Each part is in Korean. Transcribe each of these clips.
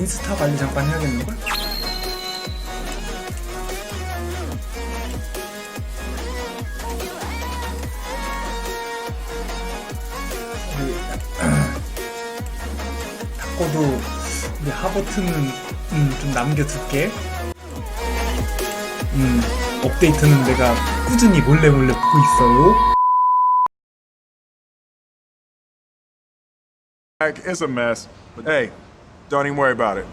인스타 관리 잠깐 해야겠는걸? 닦고도 우리 하버트는 음, 좀 남겨둘게. 음, 업데이트는 내가 꾸준히 몰래 몰래 보고 있어요. It's a mess. But hey, don't even worry about it.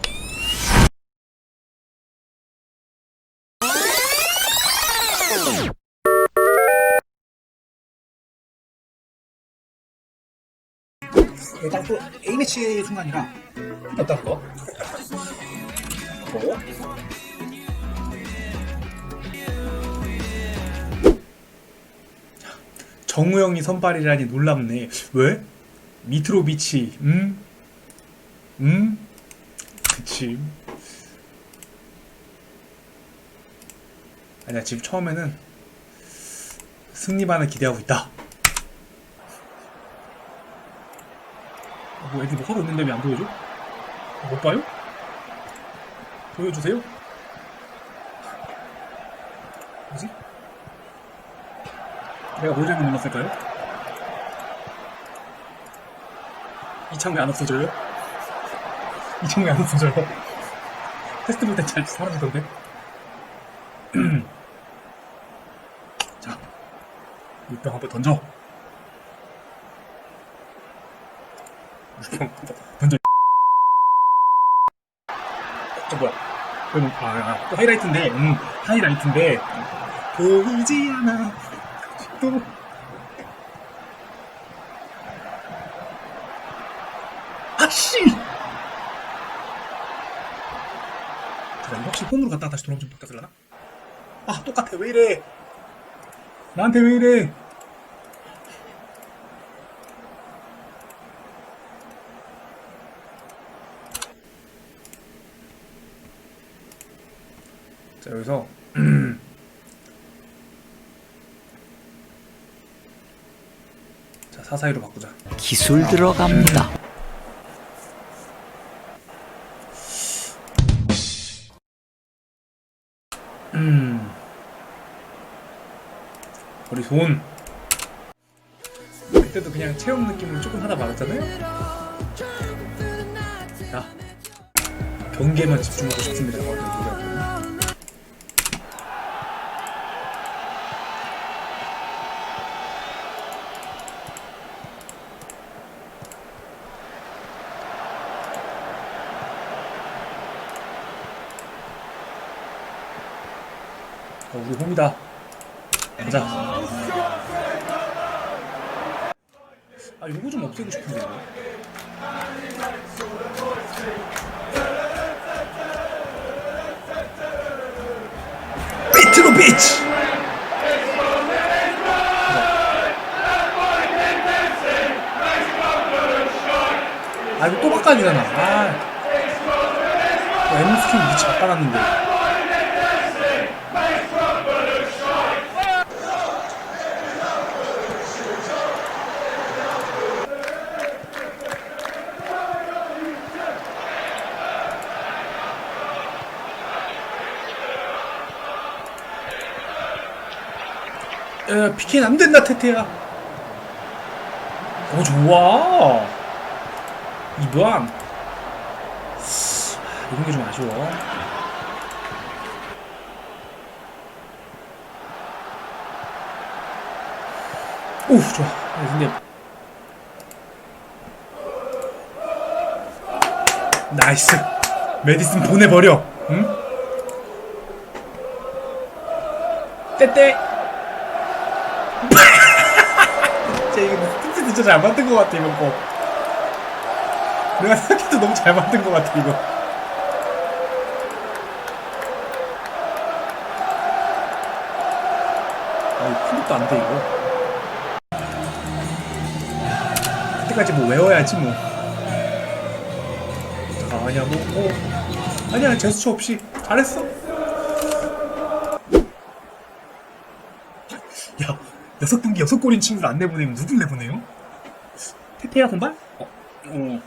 뭐? 정우영이 선발이라니 놀랍네. 왜? 미트로비치, 음? 음? 그치. 아니야, 지금 처음에는 승리만을 기대하고 있다. 뭐 애들 뭐 하고 있는데 왜 안 보여줘? 못 봐요? 보여주세요? 뭐지? 내가 뭘 잘못 눌렀을까요? 이창 왜안 없어져요? 이창 왜안 없어져요? 테스트 볼 때 잘 사라지던데? 자, 물병 한번 던져. 물병 던져. 저 뭐야? 그럼 아, 아, 또 하이라이트인데, 음, 하이라이트인데 보이지 않아. 또 아씨. 잠깐 혹시 홈으로 갔다가 다시 돌아오면 좀 바뀌었을라나? 아 똑같아 왜 이래? 나한테 왜 이래? 자 여기서 자 사사이로 바꾸자. 기술 들어갑니다. 음. 우리 돈. 그때도 그냥 체험 느낌으로 조금 하다 말았잖아요. 자, 경기에만 집중하고 싶습니다 우리 홈이다. 가자. 아, 요거 좀 없애고 싶은데, 이거. 비트로 비치! 아, 이거 또 바꿔지잖아. 아. M 스킨 위치 바꿔놨는데. 야, 피켄 안 된다, 테테야. 오, 좋아. 이번. 이런 게 좀 아쉬워. 오, 좋아. 아, 근데. 나이스. 메디슨 보내버려. 응? 떼떼. 진짜 잘 만든 것 같아 이거 거. 내가 생각해도 너무 잘 만든 것 같아 이거. 아이 클릭도 안 돼 이거. 그때까지 뭐 외워야지 뭐. 아, 아니야 뭐, 뭐 아니야 제스처 없이 잘했어. 야, 여섯 경기 여섯 골인 친구를 안 내보내면 누굴 내보내요? 테라 선발? 어, 어.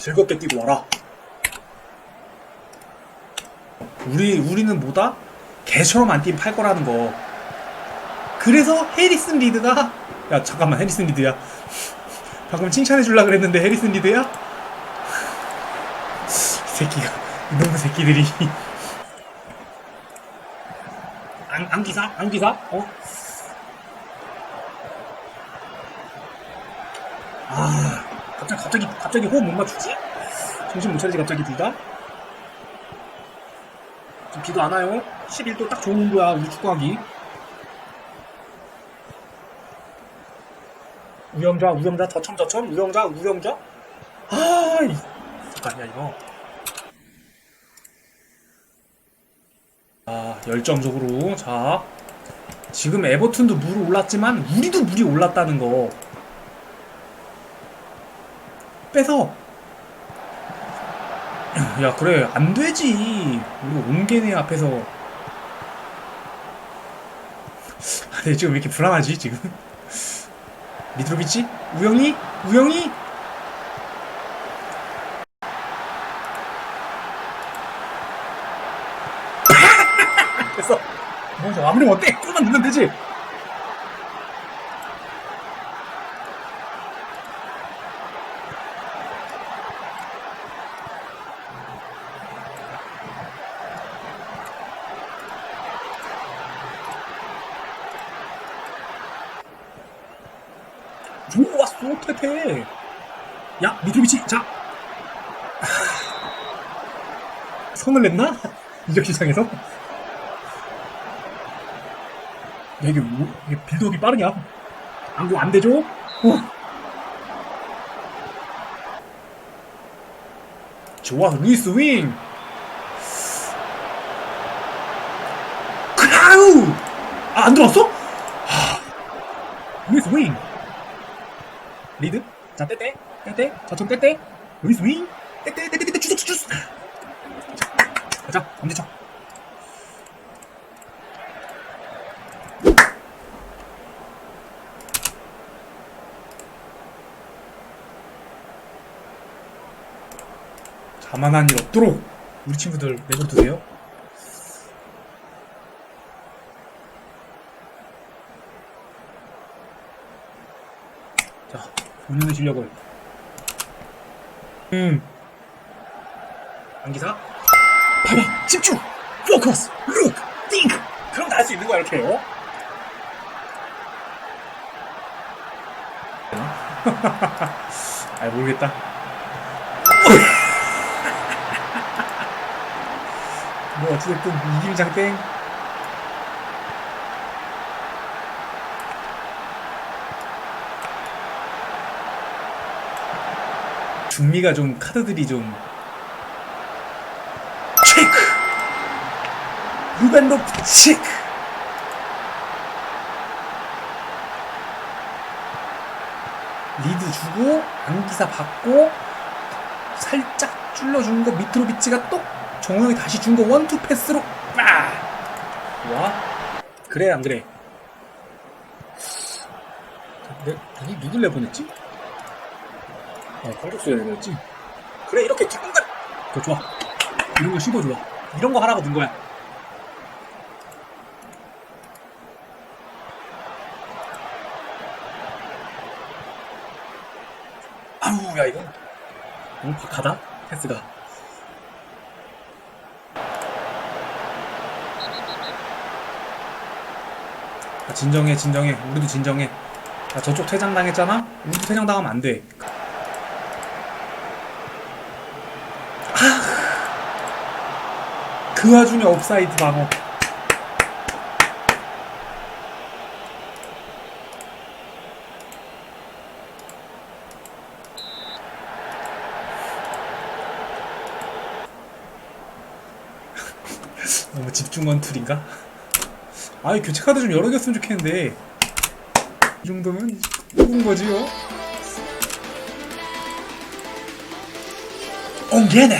즐겁게 뛰고 와라. 우리 우리는 뭐다? 개처럼 안 뛰면 팔 거라는 거. 그래서 해리슨 리드가 야 잠깐만 해리슨 리드야. 방금 칭찬해 줄라 그랬는데 해리슨 리드야? 이 새끼가 이놈의 새끼들이 안, 안기사? 안기사? 어? 아 갑자기 갑자기 갑자기 호흡 못 맞추지? 정신 못 차리지 갑자기 둘 다? 지금 비도 안 와요? 11도 딱 좋은 온도야 우리 축구하기 우영자 우영자 저첨 저첨 우영자 우영자 아이 잠깐이야 이거 아 열정적으로. 자 지금 에버튼도 물 올랐지만 우리도 물이 올랐다는 거. 빼서. 야 그래. 안 되지. 우리 옹개네 앞에서. 아, 네, 지금 왜 이렇게 불안하지 지금? 미드로비치? 우영이? 우영이 됐어 뭐 아무리 어때 골만 넣으면 되지 좋았어 테테 야 미드로비치 자 하... 성을 냈나? 이적 시장에서? 야 이게, 빌드업이 빠르냐? 안고 안 되죠? 어. 좋아 루이스 윙 크라우 아, 안 들어왔어? 하... 루이스 윙 리드 자 떼떼 떼떼 저점 떼떼 루이스 윙 떼떼 떼떼 떼떼 주소 주소 가자 엄지쳐 자만한 일 없도록 우리 친구들 내버려두세요. 자 본인의 실력을 음. 안기사? 봐봐 집중! 포커스 룩 띵크 그럼 다 할 수 있는 거야 이렇게. 어? 아 모르겠다 뭐 어찌됐든 이김장 땡. 중미가 좀 카드들이 좀 체크! 루벤 로프 체크! 리드 주고 안기사 받고 살짝 줄러준 거 미트로비치가 똑 정우영이 다시 준 거 원투 패스로. 빠 좋아 그래 안 그래? 내, 누구, 누굴 내보냈지? 어, 공격수야 내보냈지? 그래 이렇게 뒷공간 그거 좋아. 이런 거 씹어 좋아. 이런 거 하라고 든 거야. 아우 야 이거. 너무 박하다 패스가 아, 진정해 진정해. 우리도 진정해. 야 저쪽 퇴장 당했잖아? 우리도 퇴장 당하면 안돼. 아, 그 와중에 옵사이드 방어. 너무 집중 원 툴인가? 아이 교체 카드 좀 여러 개 였으면 좋겠는데 이 정도면 뽑은 거지요? 옹게네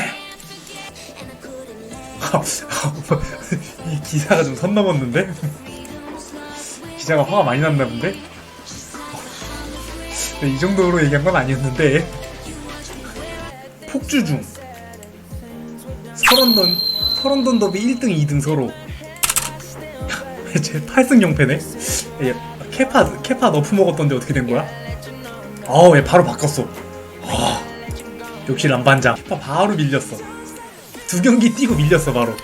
이 기사가 좀 선 넘었는데? 기자가 화가 많이 났나 본데? 네, 이 정도로 얘기한 건 아니었는데 폭주 중. 서런던 서런던 더비 1등, 2등 서로. 제 8승 0패네. 얘 케파 케파 너프 먹었던데 어떻게 된 거야? 아우 얘 바로 바꿨어. 아, 역시 람반장. 케파 바로 밀렸어. 두 경기 뛰고 밀렸어 바로.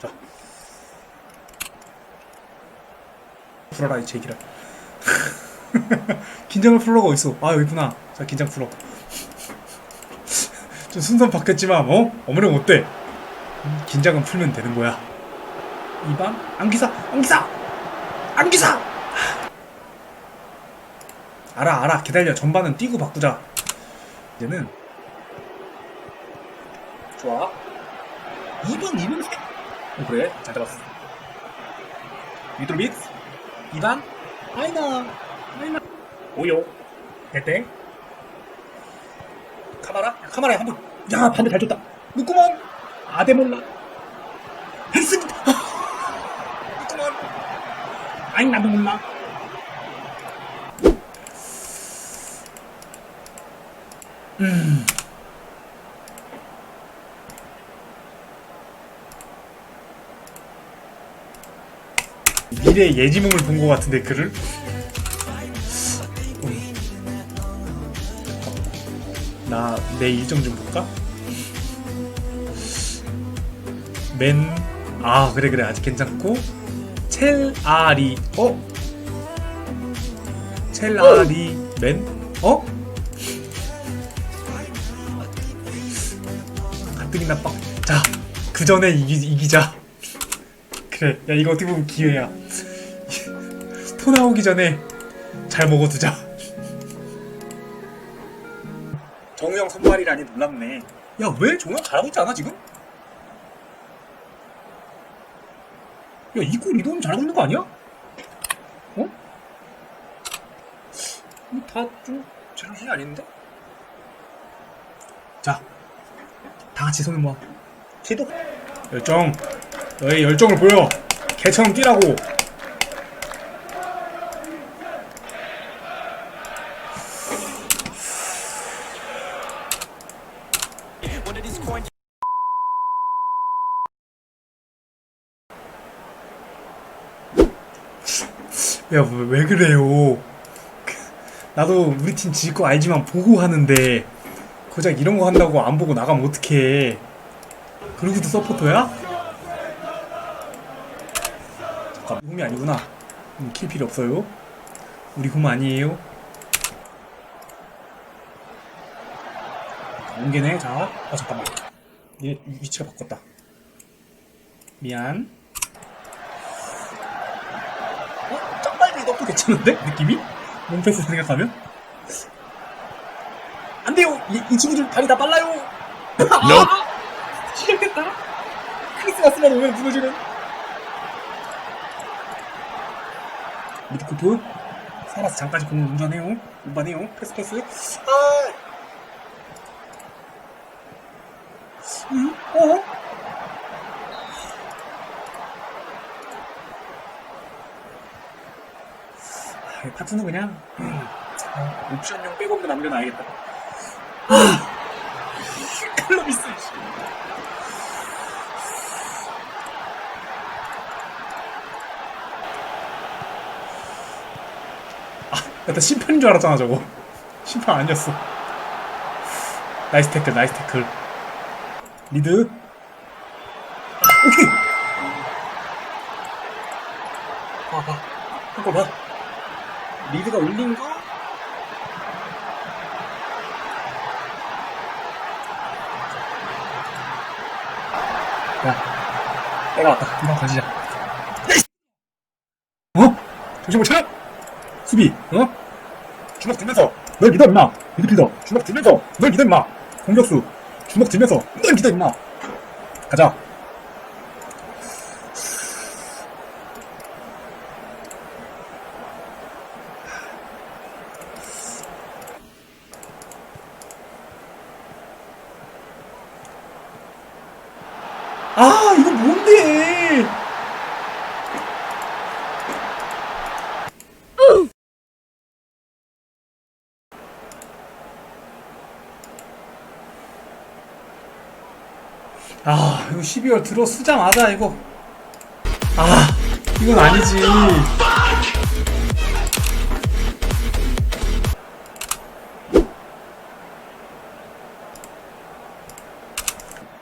자. 풀어라 이 제기라. 긴장을 풀러가 어딨어? 아 여기구나. 자 긴장 풀어. 좀 순선 바뀌었지만 어? 어머니 어때? 음, 긴장은 풀면 되는 거야. 2번 안기사 안기사! 안기사. 알아 알아. 기다려. 전반은 뛰고 바꾸자. 이제는. 좋아. 2번 2번 세. 어, 그래? 잘 잡았어. 미드로 빅 2번 아이나. 아이나. 오요. 대땡. 카마라? 야, 카마라에 한번 야 반대 잘 줬다. 누구만 아데몰라. 헬스 누구만 아이 나도 몰라. 음. 미래 예지몽을 본 것 같은데 글을 나내 일정 좀 볼까? 맨, 아, 그래, 그래, 아직 괜찮고. 첼 아리, 어? 첼 아리, 맨, 어? 가뜩이나 빡. 자, 그 전에 이기, 이기 자. 그래, 야, 이거 어떻게 보면 기회야. 토 나오기 전에 잘 먹어두자. 정우영 선발이라니 놀랍네. 야, 왜 정우영 잘하고 있지 않아, 지금? 야, 이골 이도면 잘하고 있는 거 아니야? 어? 다좀 제정신이 아닌데? 자, 다 같이 손을 모아. 시도. 열정. 너의 열정을 보여. 개처럼 뛰라고. 야, 왜, 왜 그래요? 그, 나도 우리 팀 질 거 알지만 보고 하는데 고작 이런 거 한다고 안 보고 나가면 어떡해? 그러고도 서포터야? 잠깐, 홈이 아니구나. 음, 킬 필요 없어요. 우리 홈 아니에요. 옮기네. 자, 아 잠깐만. 얘 위치가 바꿨다. 미안. 너도 괜찮은데? 느낌이? 몸패스 생각하면? 안 돼요! 이, 이 친구들 다리 다 빨라요! 아! 시작됐다! 크리스마스만 오면 무너지는 미드코프 살아서 잠까지 공을 운전해요 운반해요 패스 패스 아! 응? 어? 파트는 그냥 음, 아, 옵션용 백업도 남겨놔야겠다. 아, 칼로비스. 씨. 아, 나 심판인 줄 알았잖아 저거. 심판 아니었어. 나이스 태클, 나이스 태클. 미드. 아, 오케이. 봐, 봐. 한거 봐. 리드가 올린 거? 야, 때가 왔다. 금방 가지자. 어? 정신 못 차려? 수비, 어? 주먹 들면서 널 믿어 임마. 미드필더 주먹 들면서 널 믿어 임마. 공격수 주먹 들면서 널 믿어 임마. 가자. 아 이거 뭔데? 아 이거 12월 들어쓰자마자 이거. 아 이건 아니지.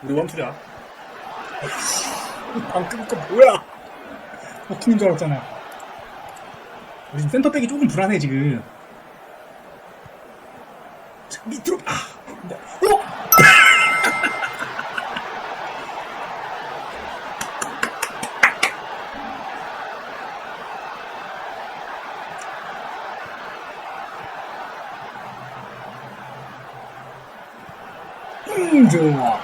우리 원투야? 방금 거 뭐야? 먹히는 줄 알았잖아 우리 센터백이 조금 불안해 지금 자, 밑으로 아 근데 어? 음, 좋아.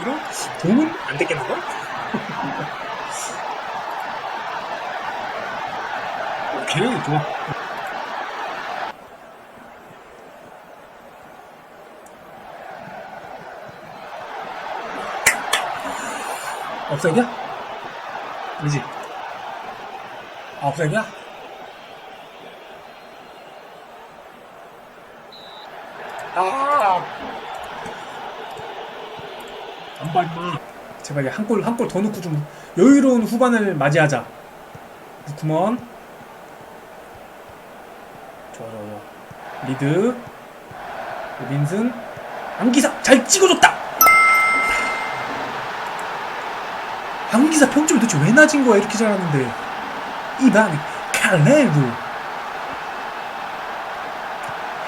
이런 도움은 안 되겠는가? 오케이, 좋아. 업사이드야? 그지? 아, 업사이드야? 아! 제발 한 골, 한 골 더 넣고 좀 여유로운 후반을 맞이하자. 루크먼. 좋아, 좋아, 좋아. 리드. 로빈슨. 안기사 잘 찍어줬다! 안기사 평점이 도대체 왜 낮은 거야, 이렇게 잘하는데. 이반 칼레루.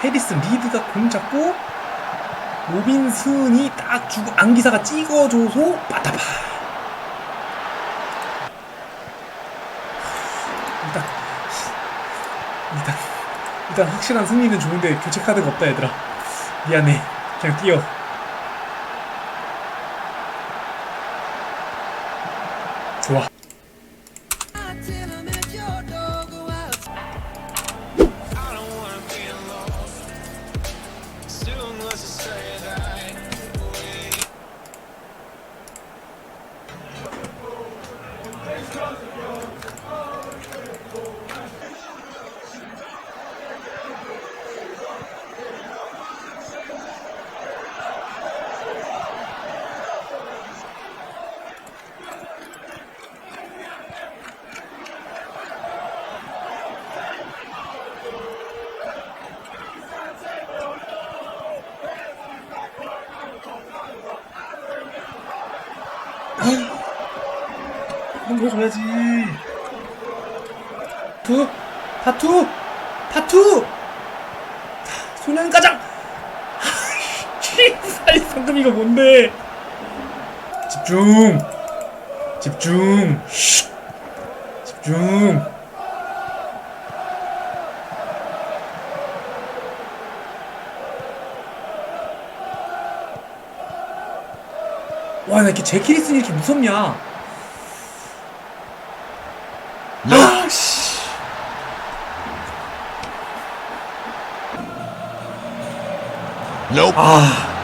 해리슨 리드가 공 잡고 로빈슨이 딱 주고 안기사가 찍어줘서 빠타파. 일단 일단 일단 확실한 승리는 좋은데 교체 카드가 없다 얘들아. 미안해. 그냥 뛰어 보여줘야지. 투 타투. 타투 소년가장. 살 방금 이거 뭔데? 집중. 집중. 쉿. 집중. 와 나 이렇게 제키리슨이 이렇게 무섭냐 Nope. 아.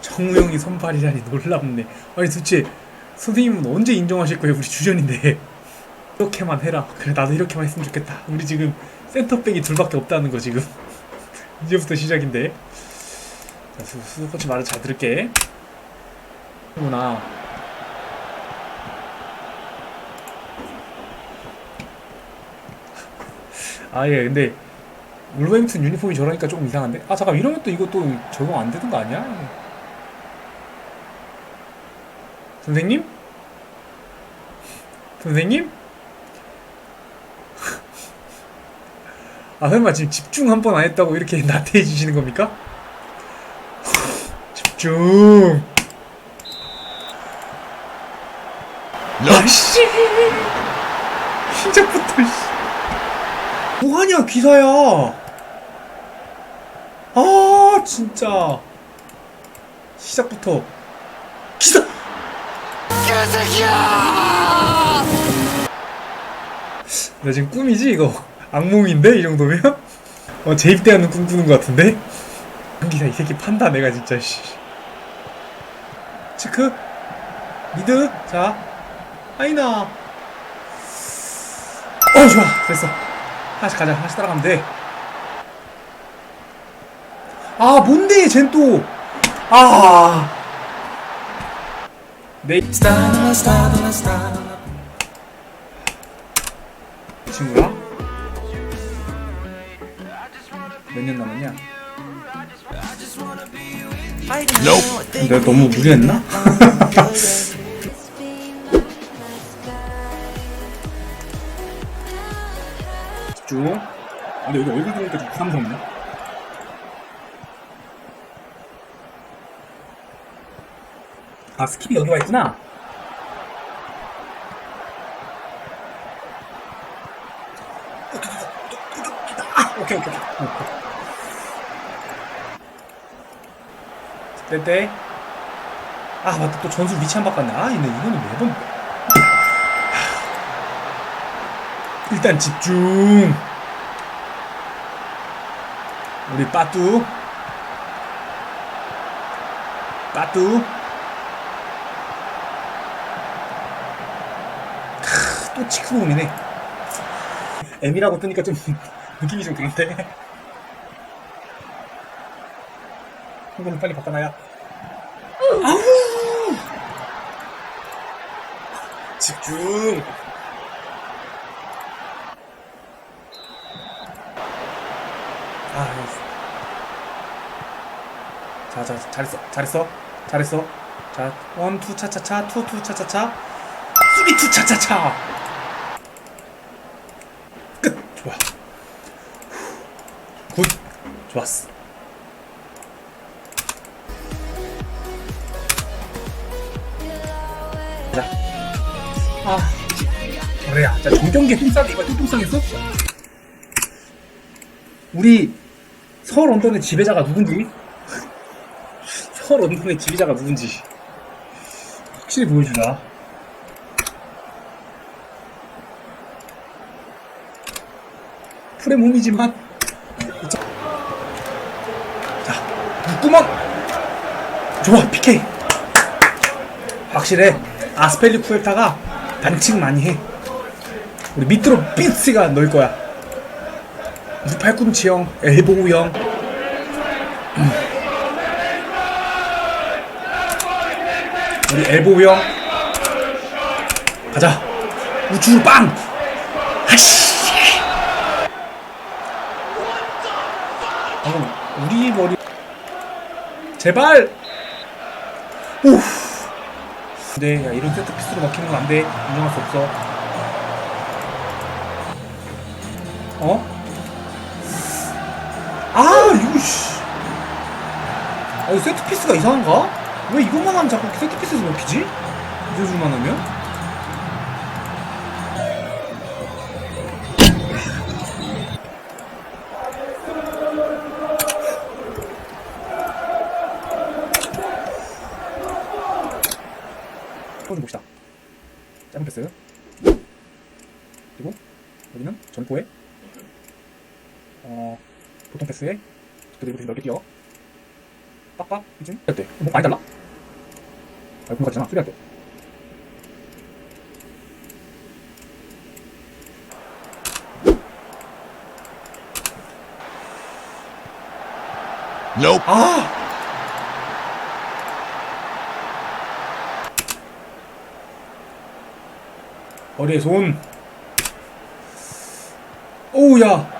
정우영이 선발이라니 놀랍네. 아니 도대체 선생님은 언제 인정하실 거예요? 우리 주전인데. 이렇게만 해라. 그래 나도 이렇게만 했으면 좋겠다. 우리 지금 센터백이 둘밖에 없다는 거 지금. 이제부터 시작인데. 자, 수, 수 코치 말을 잘 들을게. 구나. 아, 예, 근데, 울버햄튼 유니폼이 저러니까 조금 이상한데? 아, 잠깐, 이러면 또또 적용 안 되는 거 아니야? 선생님? 선생님? 아, 설마 지금 집중 한 번 안 했다고 이렇게 나태해 주시는 겁니까? 집중! 아씨 시작부터 씨. 뭐하냐 귀사야. 아 진짜. 시작부터. 기사. 나 지금 꿈이지 이거? 악몽인데 이 정도면? 어 재입대하는 꿈 꾸는 것 같은데? 기사 이 새끼 판다 내가 진짜 씨. 체크. 미드. 자 아이나. 어 좋아. 됐어. 하나씩 가자. 하나씩 따라가면 돼 아 뭔데 쟨 또 아. 내 친구야? 몇 년 남았냐? 내가 너무 무리했나? 집중 근데 여기 얼굴 보니까 좀 부담스럽네. 아 스킵이 여기 와 있구나. 아, 오케이 오케이. 오케이. 때때 아 맞다. 또 전술 위치 안 바꿨네. 아 이거는 매번 일단 집중. 우리 빠뚜. 빠뚜. 크, 또 치크홈이네 M이라고 뜨니까 좀 느낌이 좀 그런데. 이거는 빨리 바꿔놔야. 아우! 집중 아, 자, 자, 잘했어, 잘했어, 잘했어. 자, 원, 투, 차 차 차, 투, 투, 차 차차, 수비, 투, 차 차 차. 끝. 좋아. 굿. 좋았어. 자. 아. 그래야. 자, 정경기 똥싸네. 이거 똥똥 싸겠어? 우리 서울 언론의 지배자가 누군지? 서울 언론의 지배자가 누군지. 확실히 보여주자. 풀의 몸이지만. 자 묶구멍 좋아 PK 확실해. 아스펠리 쿠에타가 반칙 많이 해. 우리 밑으로 삐스가 넣을 거야 팔꿈치형, 엘보우형. 음. 우리 엘보우형. 가자. 우측으로 빵! 아씨! 방금 우리 머리. 제발! 오! 근데 야 이런 세트 피스로 막히는 건 안 돼. 인정할 수 없어. 어? 아 이거 씨. 아 이거 세트 피스가 이상한가? 왜 이것만 하면 자꾸 세트 피스에서 먹히지? 이 선수만 하면? 패스에 그대로 좀 넓게 뛰어 빡빡 이쯤. 할때 뭐 많이 달라? 아 공같잖아. 수비할 때. Nope. 아! 머리에 손. 오우 야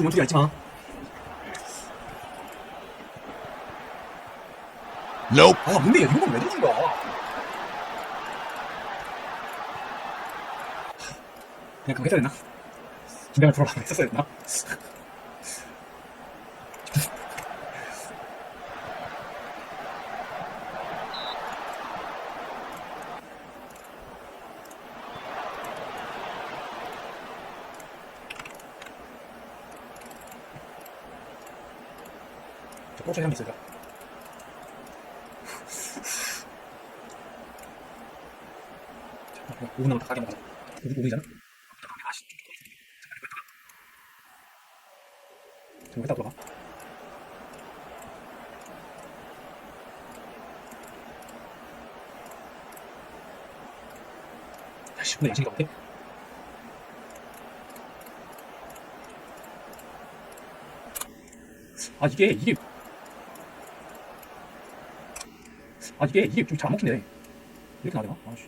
집중 어떻게 알지 마. Nope. 아, 뭔데, 이런 건왜 넣어준 거야? 그냥 그거 했어야 됐나? 긴장을 풀어라 했었어야 됐나? 저 꼬치 한게 있을까? 자, 5분 남았다. 가게. 5분, 5분이잖아? 아씨, 좀 잠깐 이따 들어가. 아씨, 오늘 야식이가 어때? 아 이게 이게 아 이게 이게 좀 잘 안 먹히네. 이렇게 나되나? 아씨.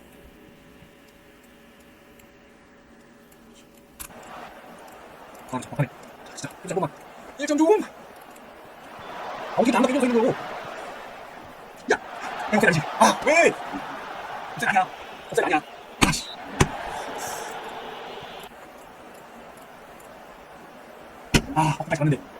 아 잠깐만해 자 진짜. 일 잠깐만. 1점 좀! 아 어떻게 안 나게 이거 야! offsaide 아니지 아 왜! offsaide 아니야. offsaide 아니야. 아씨. 아 offsaide 갔는데